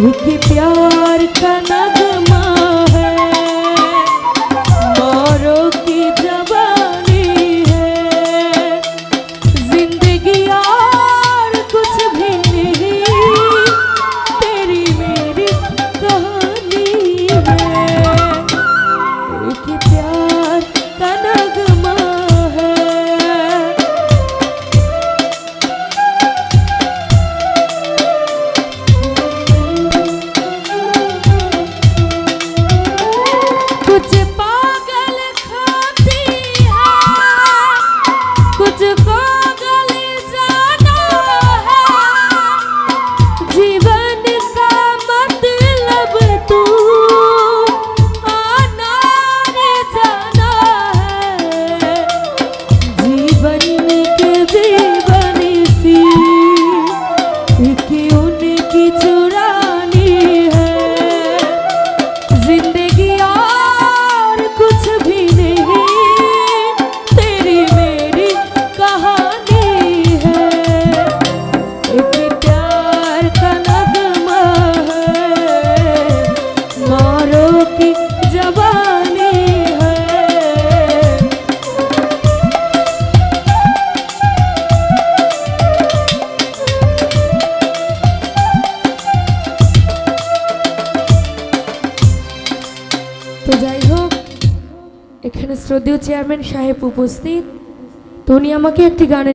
उनके प्यार का नगर তো যাই হোক এখানে শ্রদ্ধেয় চেয়ারম্যান সাহেব উপস্থিত। তো উনি আমাকে একটি গানের